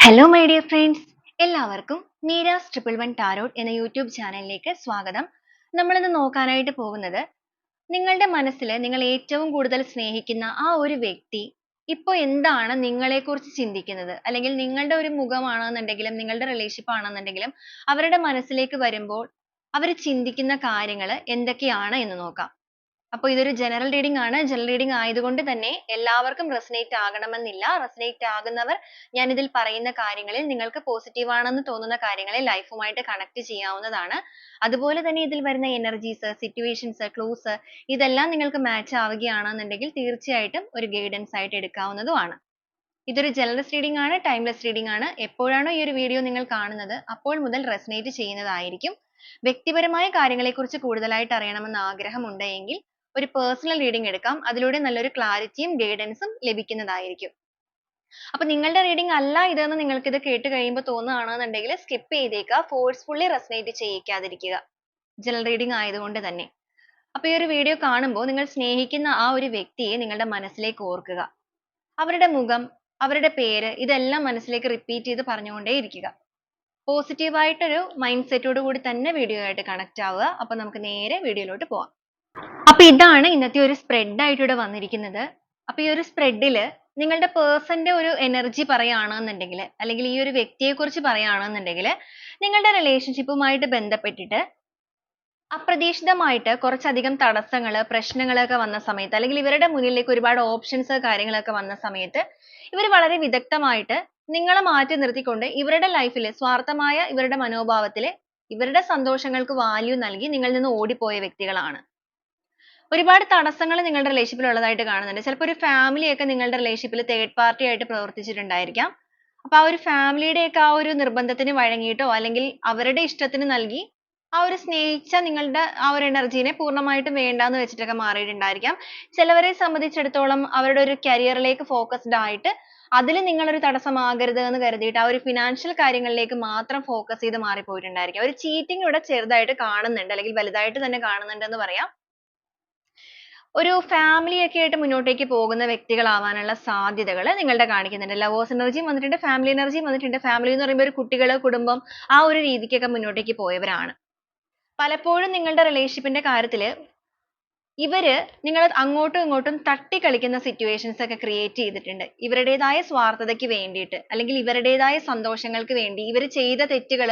Hello my dear friends എല്ലാവർക്കും Meera's triple one tarot എന്ന YouTube ചാനലിലേക്ക് സ്വാഗതം. നമ്മളിന്ന് നോക്കാനായിട്ട് പോകുന്നത് നിങ്ങളുടെ മനസ്സിൽ നിങ്ങൾ ഏറ്റവും കൂടുതൽ സ്നേഹിക്കുന്ന ആ ഒരു വ്യക്തി ഇപ്പോൾ എന്താണ് നിങ്ങളെക്കുറിച്ച് ചിന്തിക്കുന്നത്? അല്ലെങ്കിൽ നിങ്ങളുടെ ഒരു മുഖമാണെന്നുണ്ടെങ്കിലും നിങ്ങളുടെ റിലേഷൻഷിപ്പ് ആണെന്നുണ്ടെങ്കിലും അവരുടെ മനസ്സിലേക്ക് വരുമ്പോൾ അവർ ചിന്തിക്കുന്ന കാര്യങ്ങൾ എന്തൊക്കെയാണ് എന്ന് നോക്കാം. അപ്പോൾ ഇതൊരു ജനറൽ റീഡിംഗ് ആണ്. ജനറൽ റീഡിംഗ് ആയതുകൊണ്ട് തന്നെ എല്ലാവർക്കും റെസനേറ്റ് ആകണമെന്നില്ല. റെസനേറ്റ് ആകുന്നവർ ഞാൻ ഇതിൽ പറയുന്ന കാര്യങ്ങളിൽ നിങ്ങൾക്ക് പോസിറ്റീവ് ആണെന്ന് തോന്നുന്ന കാര്യങ്ങളെ ലൈഫുമായിട്ട് കണക്ട് ചെയ്യാവുന്നതാണ്. അതുപോലെ തന്നെ ഇതിൽ വരുന്ന എനർജീസ് സിറ്റുവേഷൻസ് ക്ലൂസ് ഇതെല്ലാം നിങ്ങൾക്ക് മാച്ച് ആവുകയാണെന്നുണ്ടെങ്കിൽ തീർച്ചയായിട്ടും ഒരു ഗൈഡൻസ് ആയിട്ട് എടുക്കാവുന്നതുമാണ്. ഇതൊരു ജനറൽ റീഡിംഗ് ആണ് ടൈംലെസ് റീഡിംഗ് ആണ്. എപ്പോഴാണോ ഈ ഒരു വീഡിയോ നിങ്ങൾ കാണുന്നത് അപ്പോൾ മുതൽ റെസനേറ്റ് ചെയ്യുന്നതായിരിക്കും. വ്യക്തിപരമായ കാര്യങ്ങളെക്കുറിച്ച് കൂടുതലായിട്ട് അറിയണമെന്ന് ആഗ്രഹമുണ്ട് എങ്കിൽ ഒരു പേഴ്സണൽ റീഡിംഗ് എടുക്കാം. അതിലൂടെ നല്ലൊരു ക്ലാരിറ്റിയും ഗൈഡൻസും ലഭിക്കുന്നതായിരിക്കും. അപ്പൊ നിങ്ങളുടെ റീഡിംഗ് അല്ല ഇതെന്ന് നിങ്ങൾക്ക് ഇത് കേട്ട് കഴിയുമ്പോൾ തോന്നുകയാണെന്നുണ്ടെങ്കിൽ സ്കിപ്പ് ചെയ്തേക്കുക. ഫോഴ്സ്ഫുള്ളി റെസ്നേറ്റ് ചെയ്യിക്കാതിരിക്കുക. ജനറൽ റീഡിംഗ് ആയതുകൊണ്ട് തന്നെ. അപ്പൊ ഈ ഒരു വീഡിയോ കാണുമ്പോൾ നിങ്ങൾ സ്നേഹിക്കുന്ന ആ ഒരു വ്യക്തിയെ നിങ്ങളുടെ മനസ്സിലേക്ക് ഓർക്കുക. അവരുടെ മുഖം അവരുടെ പേര് ഇതെല്ലാം മനസ്സിലേക്ക് റിപ്പീറ്റ് ചെയ്ത് പറഞ്ഞുകൊണ്ടേ ഇരിക്കുക. പോസിറ്റീവായിട്ടൊരു മൈൻഡ് സെറ്റോടു കൂടി തന്നെ വീഡിയോ ആയിട്ട് കണക്ട് ആവുക. അപ്പൊ നമുക്ക് നേരെ വീഡിയോയിലോട്ട് പോവാം. അപ്പൊ ഇതാണ് ഇന്നത്തെ ഒരു സ്പ്രെഡ് ആയിട്ട് ഇവിടെ വന്നിരിക്കുന്നത്. അപ്പൊ ഈ ഒരു സ്പ്രെഡിൽ നിങ്ങളുടെ പേഴ്സന്റെ ഒരു എനർജി പറയുകയാണെന്നുണ്ടെങ്കിൽ അല്ലെങ്കിൽ ഈ ഒരു വ്യക്തിയെ കുറിച്ച് പറയുകയാണെന്നുണ്ടെങ്കിൽ നിങ്ങളുടെ റിലേഷൻഷിപ്പുമായിട്ട് ബന്ധപ്പെട്ടിട്ട് അപ്രതീക്ഷിതമായിട്ട് കുറച്ചധികം തടസ്സങ്ങൾ പ്രശ്നങ്ങളൊക്കെ വന്ന സമയത്ത് അല്ലെങ്കിൽ ഇവരുടെ മുന്നിലേക്ക് ഒരുപാട് ഓപ്ഷൻസ് കാര്യങ്ങളൊക്കെ വന്ന സമയത്ത് ഇവർ വളരെ വിദഗ്ധമായിട്ട് നിങ്ങളെ മാറ്റി നിർത്തിക്കൊണ്ട് ഇവരുടെ ലൈഫിൽ സ്വാർത്ഥമായ ഇവരുടെ മനോഭാവത്തിൽ ഇവരുടെ സന്തോഷങ്ങൾക്ക് വാല്യൂ നൽകി നിങ്ങളിൽ നിന്ന് ഓടിപ്പോയ വ്യക്തികളാണ്. ഒരുപാട് തടസ്സങ്ങൾ നിങ്ങളുടെ റിലേഷൻഷിപ്പിൽ ഉള്ളതായിട്ട് കാണുന്നുണ്ട്. ചിലപ്പോൾ ഒരു ഫാമിലി ഒക്കെ നിങ്ങളുടെ റിലേഷൻഷിപ്പിൽ തേർഡ് പാർട്ടി ആയിട്ട് പ്രവർത്തിച്ചിട്ടുണ്ടായിരിക്കാം. അപ്പൊ ആ ഒരു ഫാമിലിയുടെ ഒക്കെ ആ ഒരു നിർബന്ധത്തിന് വഴങ്ങിയിട്ടോ അല്ലെങ്കിൽ അവരുടെ ഇഷ്ടത്തിന് നൽകി ആ ഒരു സ്നേഹിച്ച നിങ്ങളുടെ ആ ഒരു എനർജീനെ പൂർണമായിട്ടും വേണ്ടാന്ന് വെച്ചിട്ടൊക്കെ മാറിയിട്ടുണ്ടായിരിക്കാം. ചിലവരെ സംബന്ധിച്ചിടത്തോളം അവരുടെ ഒരു കരിയറിലേക്ക് ഫോക്കസ്ഡ് ആയിട്ട് അതിൽ നിങ്ങളൊരു തടസ്സമാകരുത് എന്ന് കരുതിയിട്ട് ആ ഒരു ഫിനാൻഷ്യൽ കാര്യങ്ങളിലേക്ക് മാത്രം ഫോക്കസ് ചെയ്ത് മാറിപ്പോയിട്ടുണ്ടായിരിക്കാം. ഒരു ചീറ്റിംഗ് ഇവിടെ ചെറുതായിട്ട് കാണുന്നുണ്ട് അല്ലെങ്കിൽ വലുതായിട്ട് തന്നെ കാണുന്നുണ്ട് എന്ന് പറയാം. ഒരു ഫാമിലിയൊക്കെ ആയിട്ട് മുന്നോട്ടേക്ക് പോകുന്ന വ്യക്തികളാവാനുള്ള സാധ്യതകൾ നിങ്ങളുടെ കാണിക്കുന്നുണ്ട്. ലവേഴ്സ് എനർജിയും വന്നിട്ടുണ്ട് ഫാമിലി എനർജിയും വന്നിട്ടുണ്ട്. ഫാമിലി എന്ന് പറയുമ്പോൾ ഒരു കുട്ടികൾ കുടുംബം ആ ഒരു രീതിക്കൊക്കെ മുന്നോട്ടേക്ക് പോയവരാണ്. പലപ്പോഴും നിങ്ങളുടെ റിലേഷൻഷിപ്പിന്റെ കാര്യത്തിൽ ഇവർ നിങ്ങളെ അങ്ങോട്ടും ഇങ്ങോട്ടും തട്ടിക്കളിക്കുന്ന സിറ്റുവേഷൻസ് ഒക്കെ ക്രിയേറ്റ് ചെയ്തിട്ടുണ്ട്. ഇവരുടേതായ സ്വാർത്ഥതയ്ക്ക് വേണ്ടിയിട്ട് അല്ലെങ്കിൽ ഇവരുടേതായ സന്തോഷങ്ങൾക്ക് വേണ്ടി ഇവർ ചെയ്ത തെറ്റുകൾ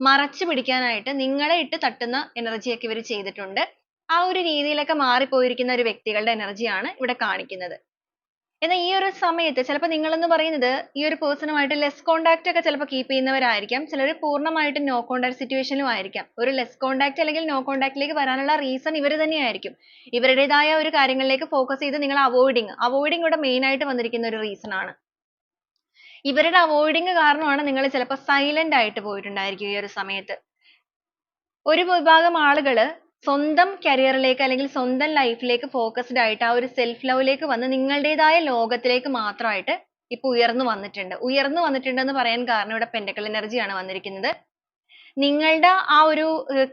മറച്ചു പിടിക്കാനായിട്ട് നിങ്ങളെ ഇട്ട് തട്ടുന്ന എനർജിയൊക്കെ ഇവർ ചെയ്തിട്ടുണ്ട്. ആ ഒരു രീതിയിലൊക്കെ മാറിപ്പോയിരിക്കുന്ന ഒരു വ്യക്തികളുടെ എനർജിയാണ് ഇവിടെ കാണിക്കുന്നത്. എന്നാൽ ഈ ഒരു സമയത്ത് ചിലപ്പോൾ നിങ്ങൾ എന്ന് പറയുന്നത് ഈ ഒരു പേഴ്സണുമായിട്ട് ലെസ് കോണ്ടാക്ട് ഒക്കെ ചിലപ്പോൾ കീപ്പ് ചെയ്യുന്നവരായിരിക്കാം. ചിലർ പൂർണമായിട്ടും നോ കോണ്ടാക്ട് സിറ്റുവേഷനിലും ആയിരിക്കാം. ഒരു ലെസ് കോണ്ടാക്ട് അല്ലെങ്കിൽ നോ കോണ്ടാക്റ്റിലേക്ക് വരാനുള്ള റീസൺ ഇവർ തന്നെയായിരിക്കും ഇവരുടേതായ ഒരു കാര്യങ്ങളിലേക്ക് ഫോക്കസ് ചെയ്ത് നിങ്ങൾ അവോയ്ഡിങ് അവോയ്ഡിങ് ഇവിടെ മെയിൻ ആയിട്ട് വന്നിരിക്കുന്ന ഒരു റീസൺ ആണ്. ഇവരുടെ അവോയ്ഡിങ് കാരണമാണ് നിങ്ങൾ ചിലപ്പോൾ സൈലന്റ് ആയിട്ട് പോയിട്ടുണ്ടായിരിക്കും ഈ ഒരു സമയത്ത്. ഒരു വിഭാഗം ആളുകൾ സ്വന്തം കരിയറിലേക്ക് അല്ലെങ്കിൽ സ്വന്തം ലൈഫിലേക്ക് ഫോക്കസ്ഡ് ആയിട്ട് ആ ഒരു സെൽഫ് ലവിലേക്ക് വന്ന് നിങ്ങളുടേതായ ലോകത്തിലേക്ക് മാത്രമായിട്ട് ഇപ്പൊ ഉയർന്നു വന്നിട്ടുണ്ട്. ഉയർന്നു വന്നിട്ടുണ്ട് എന്ന് പറയാൻ കാരണം ഇവിടെ പെൻഡക്കൽ ആണ് വന്നിരിക്കുന്നത്. നിങ്ങളുടെ ആ ഒരു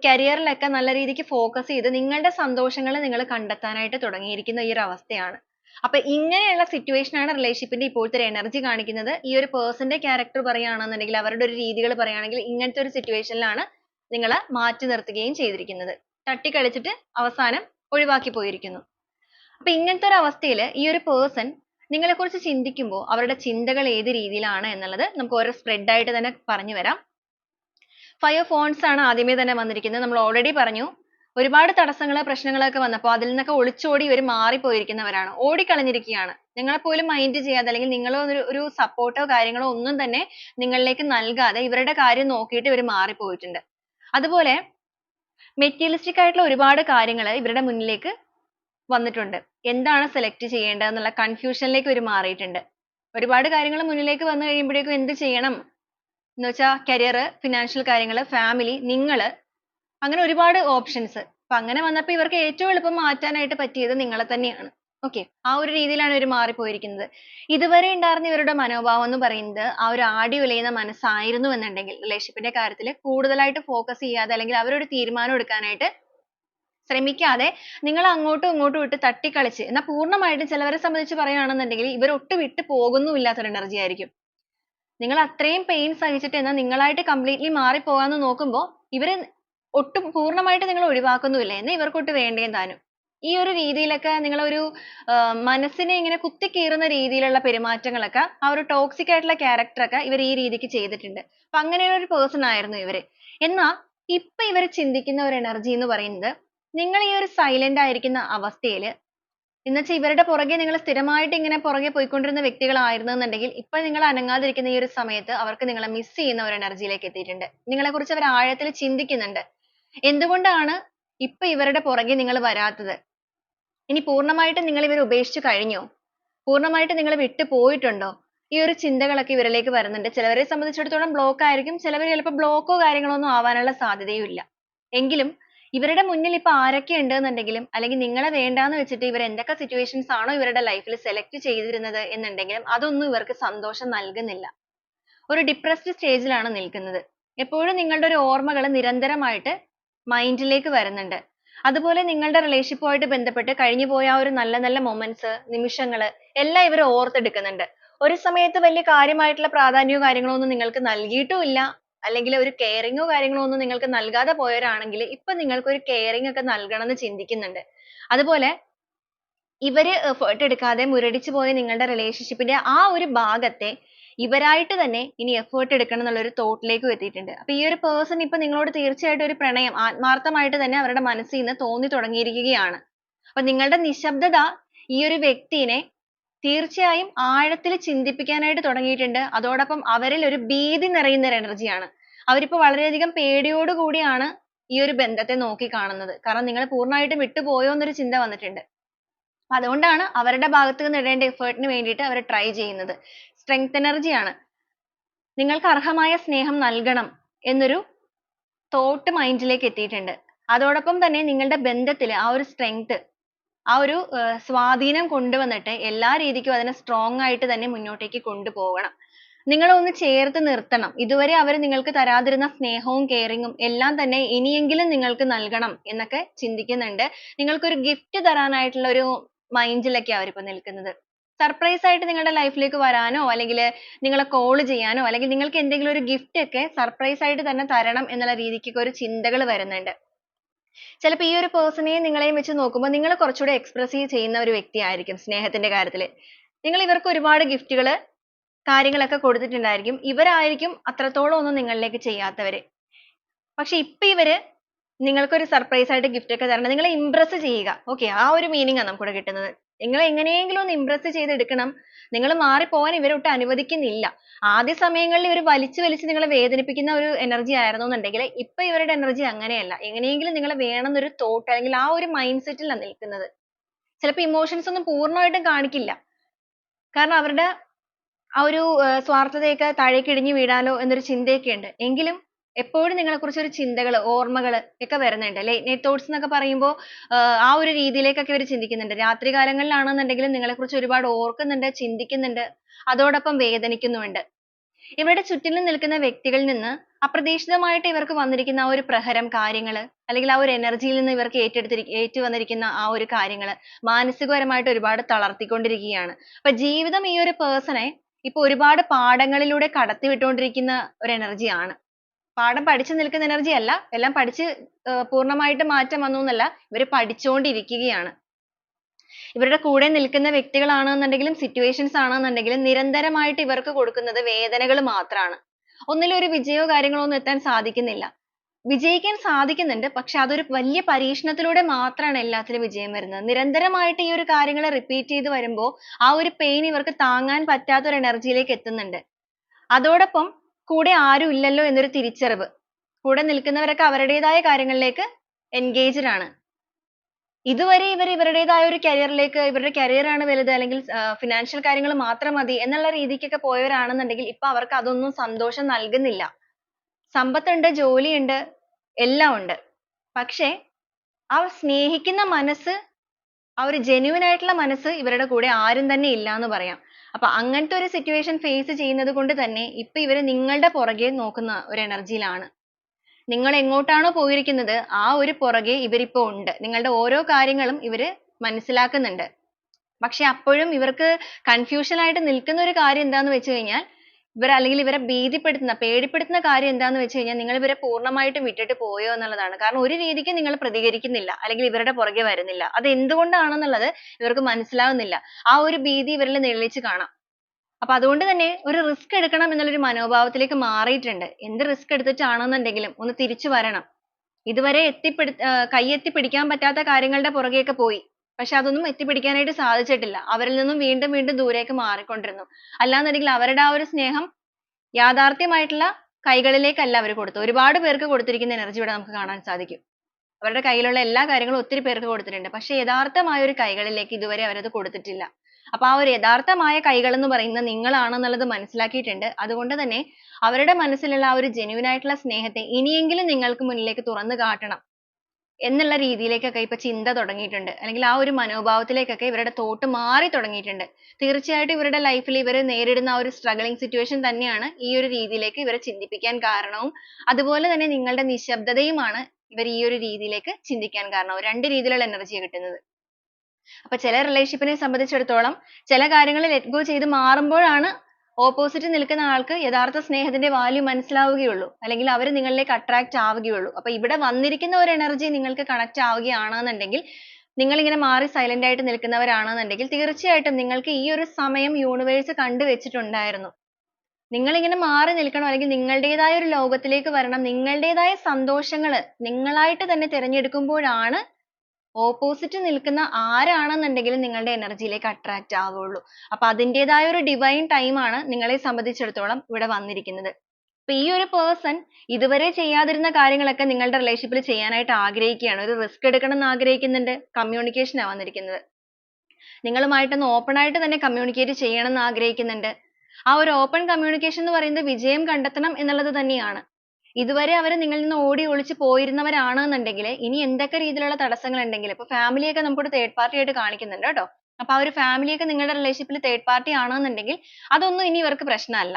കരിയറിലൊക്കെ നല്ല രീതിക്ക് ഫോക്കസ് ചെയ്ത് നിങ്ങളുടെ സന്തോഷങ്ങൾ നിങ്ങൾ കണ്ടെത്താനായിട്ട് തുടങ്ങിയിരിക്കുന്ന ഈ ഒരു അവസ്ഥയാണ്. അപ്പൊ ഇങ്ങനെയുള്ള സിറ്റുവേഷൻ ആണ് റിലേഷൻഷിപ്പിന്റെ ഇപ്പോഴത്തെ ഒരു എനർജി കാണിക്കുന്നത്. ഈ ഒരു പേഴ്സന്റെ ക്യാരക്ടർ പറയുകയാണെന്നുണ്ടെങ്കിൽ അവരുടെ ഒരു രീതികൾ പറയുകയാണെങ്കിൽ ഇങ്ങനത്തെ ഒരു സിറ്റുവേഷനിലാണ് നിങ്ങളെ മാറ്റി നിർത്തുകയും ചെയ്തിരിക്കുന്നത്. തട്ടിക്കളിച്ചിട്ട് അവസാനം ഒഴിവാക്കി പോയിരിക്കുന്നു. അപ്പൊ ഇങ്ങനത്തെ ഒരു അവസ്ഥയിൽ ഈ ഒരു പേഴ്സൺ നിങ്ങളെ കുറിച്ച് ചിന്തിക്കുമ്പോൾ അവരുടെ ചിന്തകൾ ഏത് രീതിയിലാണ് എന്നുള്ളത് നമുക്ക് ഓരോ സ്പ്രെഡ് ആയിട്ട് തന്നെ പറഞ്ഞു വരാം. ഫയർ ഫോൺസ് ആണ് ആദ്യമേ തന്നെ വന്നിരിക്കുന്നത്. നമ്മൾ ഓൾറെഡി പറഞ്ഞു ഒരുപാട് തടസ്സങ്ങൾ പ്രശ്നങ്ങളൊക്കെ വന്നപ്പോൾ അതിൽ നിന്നൊക്കെ ഒളിച്ചോടി ഇവർ മാറിപ്പോയിരിക്കുന്നവരാണ്. ഓടിക്കളഞ്ഞിരിക്കുകയാണ്. നിങ്ങളെ പോലും മൈൻഡ് ചെയ്യാതെ അല്ലെങ്കിൽ നിങ്ങൾ ഒരു സപ്പോർട്ടോ കാര്യങ്ങളോ ഒന്നും തന്നെ നിങ്ങളിലേക്ക് നൽകാതെ ഇവരുടെ കാര്യം നോക്കിയിട്ട് ഇവർ മാറിപ്പോയിട്ടുണ്ട്. അതുപോലെ മെറ്റീരിയലിസ്റ്റിക് ആയിട്ടുള്ള ഒരുപാട് കാര്യങ്ങൾ ഇവരുടെ മുന്നിലേക്ക് വന്നിട്ടുണ്ട്. എന്താണ് സെലക്ട് ചെയ്യേണ്ടത് എന്നുള്ള കൺഫ്യൂഷനിലേക്ക് ഒരു മാറിയിട്ടുണ്ട്. ഒരുപാട് കാര്യങ്ങൾ മുന്നിലേക്ക് വന്നു കഴിയുമ്പോഴേക്കും എന്ത് ചെയ്യണം? എന്ന് വെച്ചാൽ കരിയർ ഫിനാൻഷ്യൽ കാര്യങ്ങൾ ഫാമിലി നിങ്ങൾ അങ്ങനെ ഒരുപാട് ഓപ്ഷൻസ് അപ്പൊ അങ്ങനെ വന്നപ്പോൾ ഇവർക്ക് ഏറ്റവും എളുപ്പം മാറ്റാനായിട്ട് പറ്റിയത് നിങ്ങളെ തന്നെയാണ്. ഓക്കെ ആ ഒരു രീതിയിലാണ് ഇവർ മാറിപ്പോയിരിക്കുന്നത്. ഇതുവരെ ഉണ്ടായിരുന്ന ഇവരുടെ മനോഭാവം എന്ന് പറയുന്നത് ആ ഒരു ആടി ഉലയുന്ന മനസ്സായിരുന്നു എന്നുണ്ടെങ്കിൽ റിലേഷൻഷിപ്പിന്റെ കാര്യത്തിൽ കൂടുതലായിട്ട് ഫോക്കസ് ചെയ്യാതെ അല്ലെങ്കിൽ അവരൊരു തീരുമാനം എടുക്കാനായിട്ട് ശ്രമിക്കാതെ നിങ്ങൾ അങ്ങോട്ടും ഇങ്ങോട്ടും ഇട്ട് തട്ടിക്കളിച്ച് എന്നാൽ പൂർണമായിട്ടും ചിലവരെ സംബന്ധിച്ച് പറയുകയാണെന്നുണ്ടെങ്കിൽ ഇവർ ഒട്ടും വിട്ട് പോകുന്നുമില്ലാത്തൊരു എനർജി ആയിരിക്കും. നിങ്ങൾ അത്രയും പെയിൻ സഹിച്ചിട്ട് എന്നാൽ നിങ്ങളായിട്ട് കംപ്ലീറ്റ്ലി മാറിപ്പോകാന്ന് നോക്കുമ്പോൾ ഇവരെ ഒട്ടും പൂർണമായിട്ട് നിങ്ങൾ ഒഴിവാക്കുന്നുമില്ല. എന്നാൽ ഇവർക്കൊട്ട് വേണ്ടേം താനും. ഈ ഒരു രീതിയിലൊക്കെ നിങ്ങളൊരു മനസ്സിനെ ഇങ്ങനെ കുത്തിക്കീറുന്ന രീതിയിലുള്ള പെരുമാറ്റങ്ങളൊക്കെ ആ ഒരു ടോക്സിക് ആയിട്ടുള്ള ക്യാരക്ടർ ഒക്കെ ഇവർ ഈ രീതിക്ക് ചെയ്തിട്ടുണ്ട്. അപ്പൊ അങ്ങനെയുള്ള ഒരു പേഴ്സൺ ആയിരുന്നു ഇവർ. എന്നാ ഇപ്പൊ ഇവർ ചിന്തിക്കുന്ന ഒരു എനർജി എന്ന് പറയുന്നത് നിങ്ങൾ ഈ ഒരു സൈലന്റ് ആയിരിക്കുന്ന അവസ്ഥയിൽ എന്നുവെച്ചാൽ ഇവരുടെ പുറകെ നിങ്ങൾ സ്ഥിരമായിട്ട് ഇങ്ങനെ പുറകെ പോയിക്കൊണ്ടിരുന്ന വ്യക്തികളായിരുന്നെന്നുണ്ടെങ്കിൽ ഇപ്പൊ നിങ്ങൾ അനങ്ങാതിരിക്കുന്ന ഈ ഒരു സമയത്ത് അവർക്ക് നിങ്ങളെ മിസ് ചെയ്യുന്ന ഒരു എനർജിയിലേക്ക് എത്തിയിട്ടുണ്ട് നിങ്ങളെ കുറിച്ച് അവർ ആഴത്തിൽ ചിന്തിക്കുന്നുണ്ട്. എന്തുകൊണ്ടാണ് ഇപ്പൊ ഇവരുടെ പുറകെ നിങ്ങൾ വരാത്തത്? ഇനി പൂർണമായിട്ടും നിങ്ങൾ ഇവരെ ഉപേക്ഷിച്ച് കഴിഞ്ഞോ? പൂർണമായിട്ട് നിങ്ങൾ വിട്ടു പോയിട്ടുണ്ടോ? ഈ ഒരു ചിന്തകളൊക്കെ ഇവരിലേക്ക് വരുന്നുണ്ട്. ചിലവരെ സംബന്ധിച്ചിടത്തോളം ബ്ലോക്ക് ആയിരിക്കും. ചിലവർ ചിലപ്പോൾ ബ്ലോക്കോ കാര്യങ്ങളോ ഒന്നും ആവാനുള്ള സാധ്യതയും ഇല്ല. എങ്കിലും ഇവരുടെ മുന്നിൽ ഇപ്പൊ ആരൊക്കെ ഉണ്ടെന്നുണ്ടെങ്കിലും അല്ലെങ്കിൽ നിങ്ങളെ വേണ്ടാന്ന് വെച്ചിട്ട് ഇവർ എന്തൊക്കെ സിറ്റുവേഷൻസ് ആണോ ഇവരുടെ ലൈഫിൽ സെലക്ട് ചെയ്തിരുന്നത് എന്നുണ്ടെങ്കിലും അതൊന്നും ഇവർക്ക് സന്തോഷം നൽകുന്നില്ല. ഒരു ഡിപ്രസ്ഡ് സ്റ്റേജിലാണ് ലാണ് നിൽക്കുന്നത്. എപ്പോഴും നിങ്ങളുടെ ഒരു ഓർമ്മകൾ നിരന്തരമായിട്ട് mind ലേക്ക് വരുന്നുണ്ട്. അതുപോലെ നിങ്ങളുടെ റിലേഷൻഷിപ്പുമായിട്ട് ബന്ധപ്പെട്ട് കഴിഞ്ഞുപോയ ആ ഒരു നല്ല നല്ല മൊമെന്റ്സ് നിമിഷങ്ങൾ എല്ലാം ഇവർ ഓർത്തെടുക്കുന്നുണ്ട്. ഒരു സമയത്ത് വലിയ കാര്യമായിട്ടുള്ള പ്രാധാന്യമോ കാര്യങ്ങളോ ഒന്നും നിങ്ങൾക്ക് നൽകിയിട്ടുമില്ല. അല്ലെങ്കിൽ ഒരു കെയറിങ്ങോ കാര്യങ്ങളോ ഒന്നും നിങ്ങൾക്ക് നൽകാതെ പോയവരാണെങ്കിൽ ഇപ്പൊ നിങ്ങൾക്ക് ഒരു കെയറിങ് ഒക്കെ നൽകണം എന്ന് ചിന്തിക്കുന്നുണ്ട്. അതുപോലെ ഇവർ എഫേർട്ട് എടുക്കാതെ മുരടിച്ചു പോയ നിങ്ങളുടെ റിലേഷൻഷിപ്പിന്റെ ന്റെ ആ ഒരു ഭാഗത്തെ ഇവരായിട്ട് തന്നെ ഇനി എഫേർട്ട് എടുക്കണം എന്നുള്ള ഒരു തോട്ടിലേക്ക് എത്തിയിട്ടുണ്ട്. അപ്പൊ ഈ ഒരു പേഴ്സൺ ഇപ്പൊ നിങ്ങളോട് തീർച്ചയായിട്ടും ഒരു പ്രണയം ആത്മാർത്ഥമായിട്ട് തന്നെ അവരുടെ മനസ്സിൽ നിന്ന് തോന്നി തുടങ്ങിയിരിക്കുകയാണ്. അപ്പൊ നിങ്ങളുടെ നിശബ്ദത ഈ ഒരു വ്യക്തിനെ തീർച്ചയായും ആഴത്തിൽ ചിന്തിപ്പിക്കാനായിട്ട് തുടങ്ങിയിട്ടുണ്ട്. അതോടൊപ്പം അവരിൽ ഒരു ഭീതി നിറയുന്ന ഒരു എനർജിയാണ്. അവരിപ്പോ വളരെയധികം പേടിയോടുകൂടിയാണ് ഈ ഒരു ബന്ധത്തെ നോക്കി കാണുന്നത് കാരണം നിങ്ങൾ പൂർണമായിട്ടും വിട്ടുപോയോ എന്നൊരു ചിന്ത വന്നിട്ടുണ്ട്. അതുകൊണ്ടാണ് അവരുടെ ഭാഗത്ത് നിന്ന് ഇടേണ്ട effort ന് വേണ്ടിയിട്ട് അവർ ട്രൈ ചെയ്യുന്നത്. Strength energy ആണ്. നിങ്ങൾക്ക് അർഹമായ സ്നേഹം നൽകണം എന്നൊരു തോട്ട് മൈൻഡിലേക്ക് ലേക്ക് എത്തിയിട്ടുണ്ട്. അതോടൊപ്പം തന്നെ നിങ്ങളുടെ ബന്ധത്തിൽ ആ ഒരു സ്ട്രെങ്ത് ആ ഒരു സ്വാധീനം കൊണ്ടുവന്നിട്ട് എല്ലാ രീതിക്കും അതിനെ strong ആയിട്ട് തന്നെ മുന്നോട്ടേക്ക് കൊണ്ടുപോകണം. നിങ്ങളെ ഒന്ന് ചേർത്ത് നിർത്തണം. ഇതുവരെ അവർ നിങ്ങൾക്ക് തരാതിരുന്ന സ്നേഹവും കെയറിങ്ങും എല്ലാം തന്നെ ഇനിയെങ്കിലും നിങ്ങൾക്ക് നൽകണം എന്നൊക്കെ ചിന്തിക്കുന്നുണ്ട്. നിങ്ങൾക്കൊരു gift തരാനായിട്ടുള്ള ഒരു mind അവരിപ്പോ നിൽക്കുന്നത്. Surprise ആയിട്ട് നിങ്ങളുടെ life ലേക്ക് വരാനോ അല്ലെങ്കിൽ നിങ്ങളെ call ചെയ്യാനോ അല്ലെങ്കിൽ നിങ്ങൾക്ക് എന്തെങ്കിലും ഒരു gift ഒക്കെ surprise ആയിട്ട് തന്നെ തരണം എന്നുള്ള രീതിക്കൊക്കെ ഒരു ചിന്തകൾ വരുന്നുണ്ട്. ചിലപ്പോൾ ഈ ഒരു നെയും നിങ്ങളെയും വെച്ച് നോക്കുമ്പോൾ നിങ്ങൾ കുറച്ചുകൂടെ expressive ചെയ്യുന്ന ഒരു വ്യക്തിയായിരിക്കും സ്നേഹത്തിന്റെ കാര്യത്തിൽ. നിങ്ങൾ ഇവർക്ക് ഒരുപാട് gift കൾ കാര്യങ്ങളൊക്കെ കൊടുത്തിട്ടുണ്ടായിരിക്കും. ഇവരായിരിക്കും അത്രത്തോളം ഒന്നും നിങ്ങളിലേക്ക് ചെയ്യാത്തവര്. പക്ഷെ ഇപ്പൊ ഇവർ നിങ്ങൾക്ക് ഒരു surprise ആയിട്ട് ഗിഫ്റ്റ് ഒക്കെ തരണം. നിങ്ങളെ ഇംപ്രസ് ചെയ്യുക. okay ആ ഒരു meaning ആണ് നമുക്കിവിടെ കിട്ടുന്നത്. നിങ്ങളെ എങ്ങനെയെങ്കിലും ഒന്ന് impress ചെയ്തെടുക്കണം. നിങ്ങൾ മാറിപ്പോവാൻ ഇവരെ ഒട്ടും അനുവദിക്കുന്നില്ല. ആദ്യ സമയങ്ങളിൽ ഇവർ വലിച്ചു വലിച്ചു നിങ്ങളെ വേദനിപ്പിക്കുന്ന ഒരു എനർജി ആയിരുന്നു എന്നുണ്ടെങ്കിൽ ഇപ്പൊ ഇവരുടെ എനർജി അങ്ങനെയല്ല. എങ്ങനെയെങ്കിലും നിങ്ങളെ വേണം എന്നൊരു അല്ലെങ്കിൽ ആ ഒരു mindset ലാ നിൽക്കുന്നത്. ചിലപ്പോൾ ഇമോഷൻസ് ഒന്നും പൂർണമായിട്ടും കാണിക്കില്ല. കാരണം അവരുടെ ആ ഒരു സ്വാർത്ഥതയൊക്കെ താഴേക്ക് ഇടിഞ്ഞു വീഴാലോ എന്നൊരു ചിന്തയൊക്കെ ഉണ്ട്. എങ്കിലും എപ്പോഴും നിങ്ങളെ കുറിച്ച് ഒരു ചിന്തകൾ ഓർമ്മകൾ ഒക്കെ വരുന്നുണ്ട്. late night thoughts എന്നൊക്കെ പറയുമ്പോൾ ആ ഒരു രീതിയിലേക്കൊക്കെ ഇവർ ചിന്തിക്കുന്നുണ്ട്. രാത്രി കാലങ്ങളിലാണെന്നുണ്ടെങ്കിലും നിങ്ങളെ കുറിച്ച് ഒരുപാട് ഓർക്കുന്നുണ്ട്, ചിന്തിക്കുന്നുണ്ട്. അതോടൊപ്പം വേദനിക്കുന്നുമുണ്ട്. ഇവരുടെ ചുറ്റിലും നിൽക്കുന്ന വ്യക്തികളിൽ നിന്ന് അപ്രതീക്ഷിതമായിട്ട് ഇവർക്ക് വന്നിരിക്കുന്ന ആ ഒരു പ്രഹരം കാര്യങ്ങൾ അല്ലെങ്കിൽ ആ ഒരു എനർജിയിൽ നിന്ന് ഇവർക്ക് ഏറ്റെടുത്തിരി ഏറ്റു വന്നിരിക്കുന്ന ആ ഒരു കാര്യങ്ങൾ മാനസികപരമായിട്ട് ഒരുപാട് തളർത്തിക്കൊണ്ടിരിക്കുകയാണ്. അപ്പൊ ജീവിതം ഈ ഒരു നെ ഇപ്പൊ ഒരുപാട് പാഠങ്ങളിലൂടെ കടത്തി കടത്തിവിട്ടുകൊണ്ടിരിക്കുന്ന ഒരു energy ആണ്. പാഠം പഠിച്ചു നിൽക്കുന്ന energy അല്ല. എല്ലാം പഠിച്ച് പൂർണമായിട്ട് മാറ്റം വന്നു എന്നല്ല. ഇവർ പഠിച്ചുകൊണ്ടിരിക്കുകയാണ്. ഇവരുടെ കൂടെ നിൽക്കുന്ന വ്യക്തികളാണെന്നുണ്ടെങ്കിലും situations ആണെന്നുണ്ടെങ്കിലും നിരന്തരമായിട്ട് ഇവർക്ക് കൊടുക്കുന്നത് വേദനകൾ മാത്രമാണ്. ഒന്നിലും ഒരു വിജയമോ കാര്യങ്ങളോ ഒന്നും എത്താൻ സാധിക്കുന്നില്ല. വിജയിക്കാൻ സാധിക്കുന്നുണ്ട്. പക്ഷെ അതൊരു വലിയ പരീക്ഷണത്തിലൂടെ മാത്രമാണ് എല്ലാത്തിലും വിജയം വരുന്നത്. നിരന്തരമായിട്ട് ഈ ഒരു കാര്യങ്ങൾ repeat ചെയ്ത് വരുമ്പോൾ ആ ഒരു pain ഇവർക്ക് താങ്ങാൻ പറ്റാത്ത ഒരു energy എത്തുന്നുണ്ട്. അതോടൊപ്പം കൂടെ ആരും ഇല്ലല്ലോ എന്നൊരു തിരിച്ചറിവ്. കൂടെ നിൽക്കുന്നവരൊക്കെ അവരുടേതായ കാര്യങ്ങളിലേക്ക് engaged ആണ്. ഇതുവരെ ഇവർ ഇവരുടേതായ ഒരു career ലേക്ക് ഇവരുടെ career ആണ് വലുത് അല്ലെങ്കിൽ financial കാര്യങ്ങൾ മാത്രം മതി എന്നുള്ള രീതിക്കൊക്കെ പോയവരാണെന്നുണ്ടെങ്കിൽ ഇപ്പൊ അവർക്ക് അതൊന്നും സന്തോഷം നൽകുന്നില്ല. സമ്പത്തുണ്ട്, ജോലിയുണ്ട്, എല്ലാം ഉണ്ട്. പക്ഷേ ആ സ്നേഹിക്കുന്ന മനസ്സ് ആ ഒരു genuine ആയിട്ടുള്ള മനസ്സ് ഇവരുടെ കൂടെ ആരും തന്നെ ഇല്ല എന്ന് പറയാം. അപ്പൊ അങ്ങനത്തെ ഒരു situation face ചെയ്യുന്നത് കൊണ്ട് തന്നെ ഇപ്പൊ ഇവർ നിങ്ങളുടെ പുറകെ നോക്കുന്ന ഒരു energy യിലാണ്. നിങ്ങൾ എങ്ങോട്ടാണോ പോയിരിക്കുന്നത് ആ ഒരു പുറകെ ഇവരിപ്പോ ഉണ്ട്. നിങ്ങളുടെ ഓരോ കാര്യങ്ങളും ഇവർ മനസ്സിലാക്കുന്നുണ്ട്. പക്ഷെ അപ്പോഴും ഇവർക്ക് confusion ആയിട്ട് നിൽക്കുന്ന ഒരു കാര്യം എന്താന്ന് വെച്ച് കഴിഞ്ഞാൽ ഇവർ അല്ലെങ്കിൽ ഇവരെ ഭീതിപ്പെടുത്തുന്ന പേടിപ്പെടുത്തുന്ന കാര്യം എന്താന്ന് വെച്ച് കഴിഞ്ഞാൽ നിങ്ങൾ ഇവരെ പൂർണമായിട്ടും വിട്ടിട്ട് പോയോ എന്നുള്ളതാണ്. കാരണം ഒരു രീതിക്ക് നിങ്ങൾ പ്രതികരിക്കുന്നില്ല അല്ലെങ്കിൽ ഇവരുടെ പുറകെ വരുന്നില്ല. അത് എന്തുകൊണ്ടാണെന്നുള്ളത് ഇവർക്ക് മനസ്സിലാവുന്നില്ല. ആ ഒരു ഭീതി ഇവരിൽ നിഴലിച്ച് കാണാം. അപ്പൊ അതുകൊണ്ട് തന്നെ ഒരു റിസ്ക് എടുക്കണം എന്നുള്ളൊരു മനോഭാവത്തിലേക്ക് മാറിയിട്ടുണ്ട്. എന്ത് റിസ്ക് എടുത്തിട്ടാണെന്നുണ്ടെങ്കിലും ഒന്ന് തിരിച്ചു വരണം. ഇതുവരെ എത്തിപ്പിടി കൈയെത്തി പിടിക്കാൻ പറ്റാത്ത കാര്യങ്ങളുടെ പുറകെയൊക്കെ പോയി. പക്ഷെ അതൊന്നും എത്തിപ്പിടിക്കാനായിട്ട് സാധിച്ചിട്ടില്ല. അവരിൽ നിന്നും വീണ്ടും വീണ്ടും ദൂരേക്ക് മാറിക്കൊണ്ടിരുന്നു. അല്ലാന്നുണ്ടെങ്കിൽ അവരുടെ ആ ഒരു സ്നേഹം യാഥാർത്ഥ്യമായിട്ടുള്ള കൈകളിലേക്കല്ല അവർ കൊടുത്തത്. ഒരുപാട് പേർക്ക് കൊടുത്തിരിക്കുന്ന എനർജി ഇവിടെ നമുക്ക് കാണാൻ സാധിക്കും. അവരുടെ കയ്യിലുള്ള എല്ലാ കാര്യങ്ങളും ഒത്തിരി പേർക്ക് കൊടുത്തിട്ടുണ്ട്. പക്ഷെ യഥാർത്ഥമായ ഒരു കൈകളിലേക്ക് ഇതുവരെ അവരത് കൊടുത്തിട്ടില്ല. അപ്പൊ ആ ഒരു യഥാർത്ഥമായ കൈകൾ എന്ന് പറയുന്നത് നിങ്ങളാണെന്നുള്ളത് മനസ്സിലാക്കിയിട്ടുണ്ട്. അതുകൊണ്ട് തന്നെ അവരുടെ മനസ്സിലുള്ള ആ ഒരു genuine ആയിട്ടുള്ള സ്നേഹത്തെ ഇനിയെങ്കിലും നിങ്ങൾക്ക് മുന്നിലേക്ക് തുറന്നു കാട്ടണം. എന്നുള്ള രീതിയിലേക്കൊക്കെ ഇപ്പൊ ചിന്ത തുടങ്ങിയിട്ടുണ്ട്. അല്ലെങ്കിൽ ആ ഒരു മനോഭാവത്തിലേക്കൊക്കെ ഇവരുടെ thought മാറി തുടങ്ങിയിട്ടുണ്ട്. തീർച്ചയായിട്ടും ഇവരുടെ life ഇവർ നേരിടുന്ന ആ ഒരു struggling situation തന്നെയാണ് ഈ ഒരു രീതിയിലേക്ക് ഇവരെ ചിന്തിപ്പിക്കാൻ കാരണവും. അതുപോലെ തന്നെ നിങ്ങളുടെ നിശബ്ദതയുമാണ് ഇവർ ഈ ഒരു രീതിയിലേക്ക് ചിന്തിക്കാൻ കാരണവും. രണ്ട് രീതിയിലുള്ള യാ കിട്ടുന്നത്. അപ്പൊ ചില relationship നെ സംബന്ധിച്ചിടത്തോളം ചില കാര്യങ്ങൾ let go ചെയ്ത് മാറുമ്പോഴാണ് opposite നിൽക്കുന്ന ആൾക്ക് യഥാർത്ഥ സ്നേഹത്തിന്റെ value മനസ്സിലാവുകയുള്ളൂ. അല്ലെങ്കിൽ അവർ നിങ്ങളിലേക്ക് attract ആവുകയുള്ളൂ. അപ്പൊ ഇവിടെ വന്നിരിക്കുന്ന ഒരു എനർജി നിങ്ങൾക്ക് connect ആവുകയാണെന്നുണ്ടെങ്കിൽ നിങ്ങൾ ഇങ്ങനെ മാറി സൈലന്റ് ആയിട്ട് നിൽക്കുന്നവരാണെന്നുണ്ടെങ്കിൽ തീർച്ചയായിട്ടും നിങ്ങൾക്ക് ഈ ഒരു സമയം യൂണിവേഴ്സ് കണ്ടു വെച്ചിട്ടുണ്ടായിരുന്നു. നിങ്ങൾ ഇങ്ങനെ മാറി നിൽക്കണം അല്ലെങ്കിൽ നിങ്ങളുടേതായ ഒരു ലോകത്തിലേക്ക് വരണം നിങ്ങളുടേതായ സന്തോഷങ്ങൾ നിങ്ങളായിട്ട് തന്നെ തിരഞ്ഞെടുക്കുമ്പോഴാണ് opposite നിൽക്കുന്ന ആരാണെന്നുണ്ടെങ്കിലും നിങ്ങളുടെ എനർജിയിലേക്ക് അട്രാക്റ്റ് ആവുള്ളൂ. അപ്പൊ അതിന്റേതായ ഒരു divine time ആണ് നിങ്ങളെ സംബന്ധിച്ചിടത്തോളം ഇവിടെ വന്നിരിക്കുന്നത്. അപ്പൊ ഈ ഒരു പേഴ്സൺ ഇതുവരെ ചെയ്യാതിരുന്ന കാര്യങ്ങളൊക്കെ നിങ്ങളുടെ റിലേഷൻഷിപ്പിൽ ചെയ്യാനായിട്ട് ആഗ്രഹിക്കുകയാണ്. ഒരു റിസ്ക് എടുക്കണം എന്ന് ആഗ്രഹിക്കുന്നുണ്ട്. ആണ് വന്നിരിക്കുന്നത്. നിങ്ങളുമായിട്ട് ഓപ്പൺ ആയിട്ട് തന്നെ കമ്മ്യൂണിക്കേറ്റ് ചെയ്യണം എന്ന് ആഗ്രഹിക്കുന്നുണ്ട്. ആ ഒരു ഓപ്പൺ കമ്മ്യൂണിക്കേഷൻ എന്ന് പറയുന്നത് വിജയം കണ്ടെത്തണം എന്നുള്ളത് തന്നെയാണ്. ഇതുവരെ അവർ നിങ്ങളിൽ നിന്ന് ഓടി ഒളിച്ച് പോയിരുന്നവരാണെന്നുണ്ടെങ്കിൽ ഇനി എന്തൊക്കെ രീതിയിലുള്ള തടസ്സങ്ങൾ ഉണ്ടെങ്കിലും ഇപ്പൊ family ഒക്കെ നമുക്കൊരു third party ആയിട്ട് കാണിക്കുന്നുണ്ട് കേട്ടോ. അപ്പൊ ആ ഒരു family ഒക്കെ നിങ്ങളുടെ റിലേഷൻഷിപ്പിൽ തേർഡ് പാർട്ടി ആണെന്നുണ്ടെങ്കിൽ അതൊന്നും ഇനി ഇവർക്ക് പ്രശ്നമല്ല.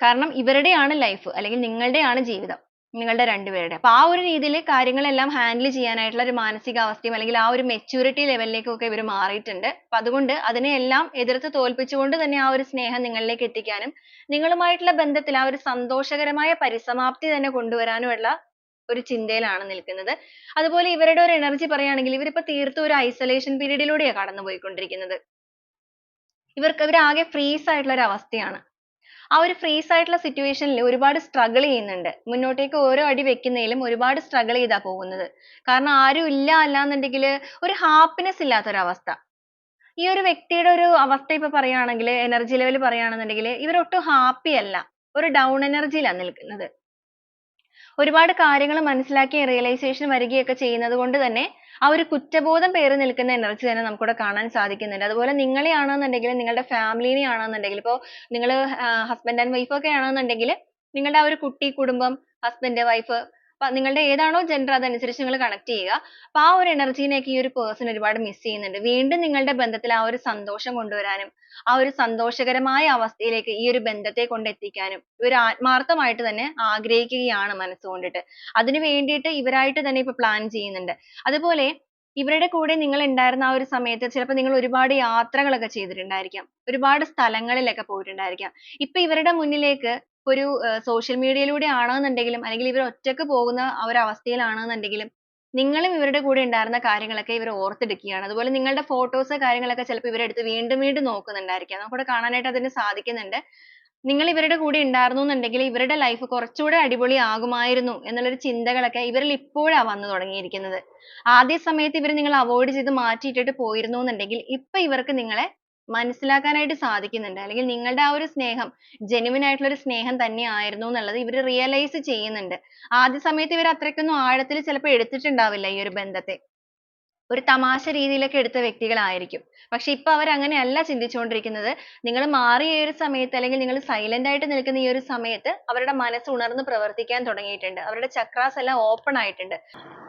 കാരണം ഇവരുടെയാണ് ലൈഫ് അല്ലെങ്കിൽ നിങ്ങളുടെയാണ് ജീവിതം. നിങ്ങളുടെ രണ്ടുപേരുടെ. അപ്പൊ ആ ഒരു രീതിയിൽ കാര്യങ്ങളെല്ലാം handle ചെയ്യാനായിട്ടുള്ള ഒരു മാനസികാവസ്ഥയും അല്ലെങ്കിൽ ആ ഒരു maturity ലെവലിലേക്കൊക്കെ ലേക്കൊക്കെ ഇവർ മാറിയിട്ടുണ്ട്. അപ്പൊ അതുകൊണ്ട് അതിനെയെല്ലാം എതിർത്ത് തോൽപ്പിച്ചുകൊണ്ട് തന്നെ ആ ഒരു സ്നേഹം നിങ്ങളിലേക്ക് എത്തിക്കാനും നിങ്ങളുമായിട്ടുള്ള ബന്ധത്തിൽ ആ ഒരു സന്തോഷകരമായ പരിസമാപ്തി തന്നെ കൊണ്ടുവരാനുമുള്ള ഒരു ചിന്തയിലാണ് നിൽക്കുന്നത്. അതുപോലെ ഇവരുടെ ഒരു എനർജി പറയുകയാണെങ്കിൽ ഇവരിപ്പോ തീർത്തും ഒരു ഐസൊലേഷൻ ലൂടെയാ കടന്നുപോയിക്കൊണ്ടിരിക്കുന്നത്. ഇവർക്ക് ഇവരാകെ freeze ആയിട്ടുള്ള ഒരു അവസ്ഥയാണ്. ആ ഒരു ഫ്രീസ് ആയിട്ടുള്ള സിറ്റുവേഷനിൽ ഒരുപാട് സ്ട്രഗിൾ ചെയ്യുന്നുണ്ട്. മുന്നോട്ടേക്ക് ഓരോ അടി വെക്കുന്നതിലും ഒരുപാട് സ്ട്രഗിൾ ചെയ്താ പോകുന്നത്. കാരണം ആരും ഇല്ല അല്ലാന്നുണ്ടെങ്കിൽ ഒരു happiness ഇല്ലാത്ത ഒരു അവസ്ഥ ഈ ഒരു വ്യക്തിയുടെ ഒരു അവസ്ഥ ഇപ്പൊ പറയുകയാണെങ്കിൽ എനർജി ലെവൽ പറയുകയാണെന്നുണ്ടെങ്കിൽ ഇവർ ഹാപ്പി അല്ല. ഒരു ഡൗൺ എനർജിയിലാണ് നിൽക്കുന്നത്. ഒരുപാട് കാര്യങ്ങൾ മനസ്സിലാക്കി റിയലൈസേഷൻ വരികയൊക്കെ ചെയ്യുന്നത് കൊണ്ട് തന്നെ ആ ഒരു കുറ്റബോധം പേറി നിൽക്കുന്ന എനർജി തന്നെ നമുക്കിവിടെ കാണാൻ സാധിക്കുന്നുണ്ട്. അതുപോലെ നിങ്ങളെ ആണെന്നുണ്ടെങ്കിൽ നിങ്ങളുടെ ഫാമിലിനെ ആണെന്നുണ്ടെങ്കിൽ ഇപ്പോ നിങ്ങൾ ഹസ്ബൻഡ് ആൻഡ് വൈഫ് ഒക്കെ ആണെന്നുണ്ടെങ്കിൽ നിങ്ങളുടെ ആ ഒരു കുട്ടി കുടുംബം ഹസ്ബൻഡ് അപ്പൊ നിങ്ങളുടെ ഏതാണോ ജെൻഡർ അതനുസരിച്ച് നിങ്ങൾ കണക്ട് ചെയ്യുക. അപ്പൊ ആ ഒരു energy നെയൊക്കെ ഈ ഒരു പേഴ്സൺ ഒരുപാട് മിസ് ചെയ്യുന്നുണ്ട്. വീണ്ടും നിങ്ങളുടെ ബന്ധത്തിൽ ആ ഒരു സന്തോഷം കൊണ്ടുവരാനും ആ ഒരു സന്തോഷകരമായ അവസ്ഥയിലേക്ക് ഈ ഒരു ബന്ധത്തെ കൊണ്ടെത്തിക്കാനും ഒരു ആത്മാർത്ഥമായിട്ട് തന്നെ ആഗ്രഹിക്കുകയാണ് മനസ്സുകൊണ്ടിട്ട് അതിനു വേണ്ടിയിട്ട് ഇവരായിട്ട് തന്നെ ഇപ്പൊ പ്ലാൻ ചെയ്യുന്നുണ്ട്. അതുപോലെ ഇവരുടെ കൂടെ നിങ്ങൾ ഉണ്ടായിരുന്ന ആ ഒരു സമയത്ത് ചിലപ്പോൾ നിങ്ങൾ ഒരുപാട് യാത്രകളൊക്കെ ചെയ്തിട്ടുണ്ടായിരിക്കാം. ഒരുപാട് സ്ഥലങ്ങളിലൊക്കെ പോയിട്ടുണ്ടായിരിക്കാം. ഇപ്പൊ ഇവരുടെ മുന്നിലേക്ക് ഒരു സോഷ്യൽ മീഡിയയിലൂടെ യിലൂടെ ആണെന്നുണ്ടെങ്കിലും അല്ലെങ്കിൽ ഇവർ ഒറ്റയ്ക്ക് പോകുന്ന ആ ഒരു അവസ്ഥയിലാണെന്നുണ്ടെങ്കിലും നിങ്ങളും ഇവരുടെ കൂടെ ഉണ്ടായിരുന്ന കാര്യങ്ങളൊക്കെ ഇവർ ഓർത്തെടുക്കുകയാണ്. അതുപോലെ നിങ്ങളുടെ ഫോട്ടോസ് കാര്യങ്ങളൊക്കെ ചിലപ്പോൾ ഇവരെടുത്ത് വീണ്ടും വീണ്ടും നോക്കുന്നുണ്ടായിരിക്കാം. നമുക്കിവിടെ കാണാനായിട്ട് അതിന് സാധിക്കുന്നുണ്ട്. നിങ്ങൾ ഇവരുടെ കൂടെ ഉണ്ടായിരുന്നു എന്നുണ്ടെങ്കിൽ ഇവരുടെ ലൈഫ് കുറച്ചുകൂടെ അടിപൊളി ആകുമായിരുന്നു എന്നുള്ളൊരു ചിന്തകളൊക്കെ ഇവരിൽ ഇപ്പോഴാ വന്നു തുടങ്ങിയിരിക്കുന്നത്. ആദ്യ സമയത്ത് ഇവർ നിങ്ങളെ അവോയ്ഡ് ചെയ്ത് മാറ്റിയിട്ടിട്ട് പോയിരുന്നു എന്നുണ്ടെങ്കിൽ ഇപ്പൊ ഇവർക്ക് നിങ്ങളെ മനസ്സിലാക്കാനായിട്ട് സാധിക്കുന്നുണ്ട്. അല്ലെങ്കിൽ നിങ്ങളുടെ ആ ഒരു സ്നേഹം genuine ആയിട്ടുള്ള ഒരു സ്നേഹം തന്നെയായിരുന്നു എന്നുള്ളത് ഇവർ realize ചെയ്യുന്നുണ്ട്. ആദ്യ സമയത്ത് ഇവർ അത്രയ്ക്കൊന്നും ആഴത്തിൽ ചിലപ്പോൾ എടുത്തിട്ടുണ്ടാവില്ല ഈ ഒരു ബന്ധത്തെ. ഒരു തമാശ രീതിയിലൊക്കെ എടുത്ത വ്യക്തികളായിരിക്കും. പക്ഷെ ഇപ്പൊ അവർ അങ്ങനെയല്ല ചിന്തിച്ചുകൊണ്ടിരിക്കുന്നത്. നിങ്ങൾ മാറിയ ഈ ഒരു സമയത്ത് അല്ലെങ്കിൽ നിങ്ങൾ സൈലന്റ് ആയിട്ട് നിൽക്കുന്ന ഈ ഒരു സമയത്ത് അവരുടെ മനസ്സ് ഉണർന്ന് പ്രവർത്തിക്കാൻ തുടങ്ങിയിട്ടുണ്ട്. അവരുടെ ചക്രാസ് എല്ലാം ഓപ്പൺ ആയിട്ടുണ്ട്.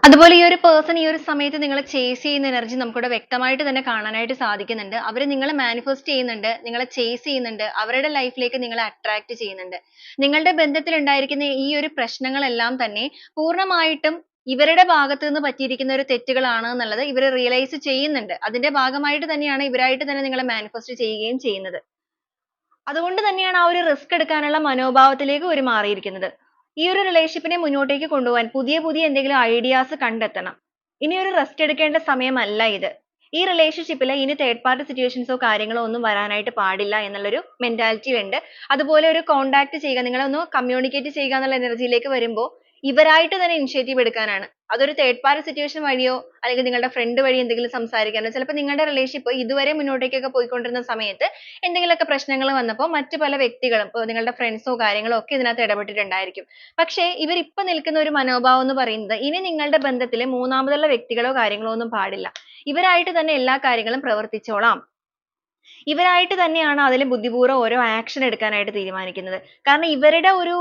അതുപോലെ ഈ ഒരു പേഴ്സൺ ഈ ഒരു സമയത്ത് നിങ്ങളെ ചേസ് ചെയ്യുന്ന എനർജി നമുക്കിവിടെ വ്യക്തമായിട്ട് തന്നെ കാണാനായിട്ട് സാധിക്കുന്നുണ്ട്. അവർ നിങ്ങളെ മാനിഫെസ്റ്റ് ചെയ്യുന്നുണ്ട് നിങ്ങളെ ചേസ് ചെയ്യുന്നുണ്ട് അവരുടെ ലൈഫിലേക്ക് ലേക്ക് നിങ്ങളെ അട്രാക്ട് ചെയ്യുന്നുണ്ട്. നിങ്ങളുടെ ബന്ധത്തിൽ ഉണ്ടായിരിക്കുന്ന ഈ ഒരു പ്രശ്നങ്ങളെല്ലാം തന്നെ പൂർണമായിട്ടും ഇവരുടെ ഭാഗത്ത് നിന്ന് പറ്റിയിരിക്കുന്ന ഒരു തെറ്റുകളാണ് എന്നുള്ളത് ഇവർ realize ചെയ്യുന്നുണ്ട് അതിന്റെ ഭാഗമായിട്ട് തന്നെയാണ് ഇവരായിട്ട് തന്നെ നിങ്ങളെ manifest ചെയ്യുകയും ചെയ്യുന്നത് അതുകൊണ്ട് തന്നെയാണ് ആ ഒരു റിസ്ക് എടുക്കാനുള്ള മനോഭാവത്തിലേക്ക് ഇവർ മാറിയിരിക്കുന്നത്. ഈ ഒരു റിലേഷൻഷിപ്പിനെ മുന്നോട്ടേക്ക് കൊണ്ടുപോകാൻ പുതിയ പുതിയ എന്തെങ്കിലും ഐഡിയാസ് കണ്ടെത്തണം. ഇനി ഒരു റെസ്റ്റ് എടുക്കേണ്ട സമയമല്ല ഇത്. ഈ റിലേഷൻഷിപ്പിൽ ഇനി തേർഡ് പാർട്ടി സിറ്റുവേഷൻസോ കാര്യങ്ങളോ ഒന്നും വരാനായിട്ട് പാടില്ല എന്നുള്ളൊരു മെന്റാലിറ്റി ഉണ്ട്. അതുപോലെ ഒരു കോണ്ടാക്ട് ചെയ്യുക നിങ്ങളെ ഒന്ന് കമ്മ്യൂണിക്കേറ്റ് ചെയ്യുക എന്നുള്ള എനർജിയിലേക്ക് വരുമ്പോൾ ഇവരായിട്ട് തന്നെ ഇനിഷ്യേറ്റീവ് എടുക്കാനാണ്. അതൊരു തേർഡ് പാർട്ടി സിറ്റുവേഷൻ വഴിയോ അല്ലെങ്കിൽ നിങ്ങളുടെ ഫ്രണ്ട് വഴി എന്തെങ്കിലും സംസാരിക്കാനോ ചിലപ്പോൾ നിങ്ങളുടെ റിലേഷൻഷിപ്പ് ഇതുവരെ മുന്നോട്ടേക്കൊക്കെ പോയിക്കൊണ്ടിരുന്ന സമയത്ത് എന്തെങ്കിലുമൊക്കെ പ്രശ്നങ്ങൾ വന്നപ്പോൾ മറ്റു പല വ്യക്തികളും ഇപ്പോൾ നിങ്ങളുടെ ഫ്രണ്ട്സോ കാര്യങ്ങളോ ഒക്കെ ഇതിനകത്ത് ഇടപെട്ടിട്ടുണ്ടായിരിക്കും. പക്ഷേ ഇവർ ഇപ്പോൾ നിൽക്കുന്ന ഒരു മനോഭാവം എന്ന് പറയുന്നത് ഇനി നിങ്ങളുടെ ബന്ധത്തിലെ മൂന്നാമതുള്ള വ്യക്തികളോ കാര്യങ്ങളോ ഒന്നും പാടില്ല. ഇവരായിട്ട് തന്നെ എല്ലാ കാര്യങ്ങളും പ്രവർത്തിച്ചോളാം. ഇവരായിട്ട് തന്നെയാണ് അതിൽ ബുദ്ധിപൂർവം ഓരോ ആക്ഷൻ എടുക്കാനായിട്ട് തീരുമാനിക്കുന്നത്. കാരണം ഇവരുടെ ഒരു